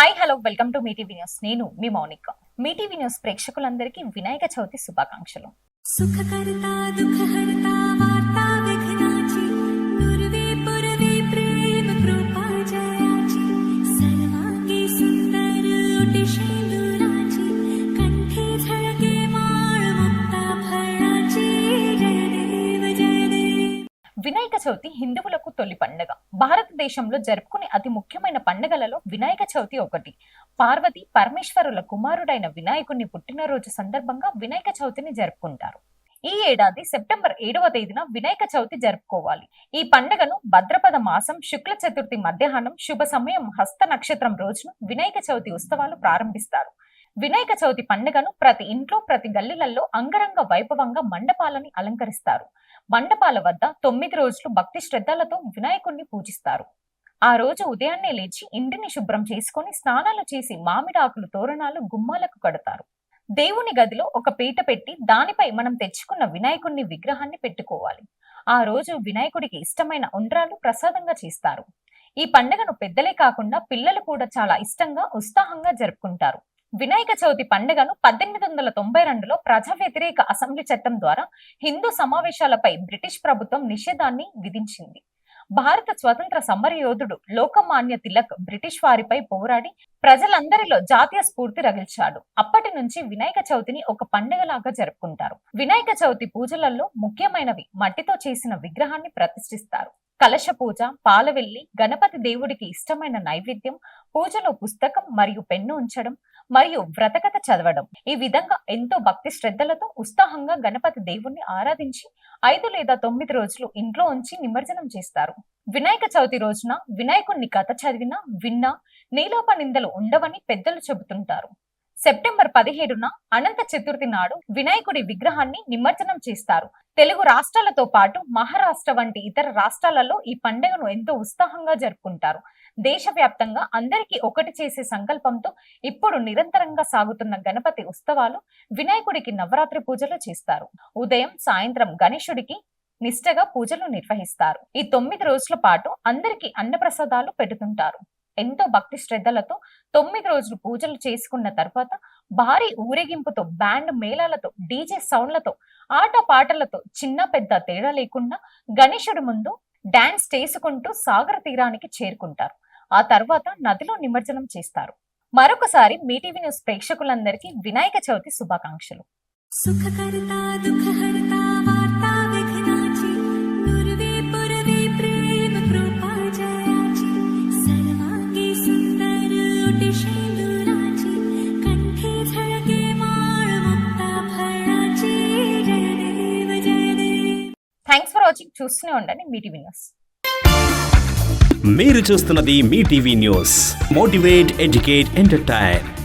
Hi hello welcome to మీ వినియోస్ news నేను మీ మౌనిక. మీటీ వినియోస్ న్యూస్ ప్రేక్షకులందరికీ వినాయక చవితి శుభాకాంక్షలు. వినాయక చవితి హిందువులకు తొలి పండుగ. భారతదేశంలో జరుపుకునే అతి ముఖ్యమైన పండుగలలో వినాయక చవితి ఒకటి. పార్వతి పరమేశ్వరుల కుమారుడైన వినాయకుని పుట్టినరోజు సందర్భంగా వినాయక చవితిని జరుపుకుంటారు. ఈ ఏడాది సెప్టెంబర్ ఏడవ తేదీన వినాయక చవితి జరుపుకోవాలి. ఈ పండుగను భద్రపద మాసం శుక్ల చతుర్థి మధ్యాహ్నం శుభ సమయం హస్త నక్షత్రం రోజున వినాయక చవితి ఉత్సవాలు ప్రారంభిస్తారు. వినాయక చవితి పండుగను ప్రతి ఇంట్లో ప్రతి గల్లీలలో అంగరంగ వైభవంగా మండపాలని అలంకరిస్తారు. మండపాల వద్ద తొమ్మిది రోజులు భక్తి శ్రద్ధలతో వినాయకుణ్ణి పూజిస్తారు. ఆ రోజు ఉదయాన్నే లేచి ఇంటిని శుభ్రం చేసుకొని స్నానాలు చేసి మామిడాకులు తోరణాలు గుమ్మాలకు కడతారు. దేవుని గదిలో ఒక పీట పెట్టి దానిపై మనం తెచ్చుకున్న వినాయకుణ్ణి విగ్రహాన్ని పెట్టుకోవాలి. ఆ రోజు వినాయకుడికి ఇష్టమైన ఉండ్రాలు ప్రసాదంగా చేస్తారు. ఈ పండుగను పెద్దలే కాకుండా పిల్లలు కూడా చాలా ఇష్టంగా ఉత్సాహంగా జరుపుకుంటారు. వినాయక చవితి పండుగను పద్దెనిమిది వందల తొంభై రెండులో ప్రజా వ్యతిరేక అసెంబ్లీ చట్టం ద్వారా హిందూ సమావేశాలపై బ్రిటిష్ ప్రభుత్వం నిషేధాన్ని విధించింది. భారత స్వతంత్ర సమర యోధుడు లోకమాన్య తిలక్ బ్రిటిష్ వారిపై పోరాడి ప్రజలందరిలో జాతీయ స్ఫూర్తి రగిల్చాడు. అప్పటి నుంచి వినాయక చవితిని ఒక పండుగలాగా జరుపుకుంటారు. వినాయక చవితి పూజలలో ముఖ్యమైనవి మట్టితో చేసిన విగ్రహాన్ని ప్రతిష్ఠిస్తారు. కలశ పూజ పాలవెల్లి గణపతి దేవుడికి ఇష్టమైన నైవేద్యం పూజలో పుస్తకం మరియు పెన్ను ఉంచడం మరియు వ్రతకథ చదవడం. ఈ విధంగా ఎంతో భక్తి శ్రద్ధలతో ఉత్సాహంగా గణపతి దేవుణ్ణి ఆరాధించి ఐదు లేదా తొమ్మిది రోజులు ఇంట్లో ఉంచి నిమజ్జనం చేస్తారు. వినాయక చవితి రోజున వినాయకుణ్ణి కథ చదివినా విన్నా నీలోప నిందలు ఉండవని పెద్దలు చెబుతుంటారు. సెప్టెంబర్ పదిహేడున అనంత చతుర్థి నాడు వినాయకుడి విగ్రహాన్ని నిమజ్జనం చేస్తారు. తెలుగు రాష్ట్రాలతో పాటు మహారాష్ట్ర వంటి ఇతర రాష్ట్రాలలో ఈ పండుగను ఎంతో ఉత్సాహంగా జరుపుకుంటారు. దేశవ్యాప్తంగా అందరికీ ఒకటి చేసే సంకల్పంతో ఇప్పుడు నిరంతరంగా సాగుతున్న గణపతి ఉత్సవాలు వినాయకుడికి నవరాత్రి పూజలు చేస్తారు. ఉదయం సాయంత్రం గణేశుడికి నిష్టగా పూజలు నిర్వహిస్తారు. ఈ తొమ్మిది రోజుల పాటు అందరికీ అన్నప్రసాదాలు పెడుతుంటారు. ఎంతో భక్తి శ్రద్ధలతో తొమ్మిది రోజులు పూజలు చేసుకున్న తర్వాత భారీ ఊరేగింపుతో బ్యాండ్ మేళాలతో డీజే సౌండ్లతో ఆట పాటలతో చిన్న పెద్ద తేడా లేకుండా గణేశుడి ముందు డాన్స్ చేసుకుంటూ సాగర తీరానికి చేరుకుంటారు. ఆ తర్వాత నదిలో నిమజ్జనం చేస్తారు. మరొకసారి మీటీవీ న్యూస్ ప్రేక్షకులందరికీ వినాయక చవితి శుభాకాంక్షలు. సుఖకర్త థ్యాంక్స్ ఫర్ వాచింగ్ చూస్తూనే ఉండండి మీ టీవీ న్యూస్. మీరు చూస్తున్నది మీ TV news. Motivate educate entertain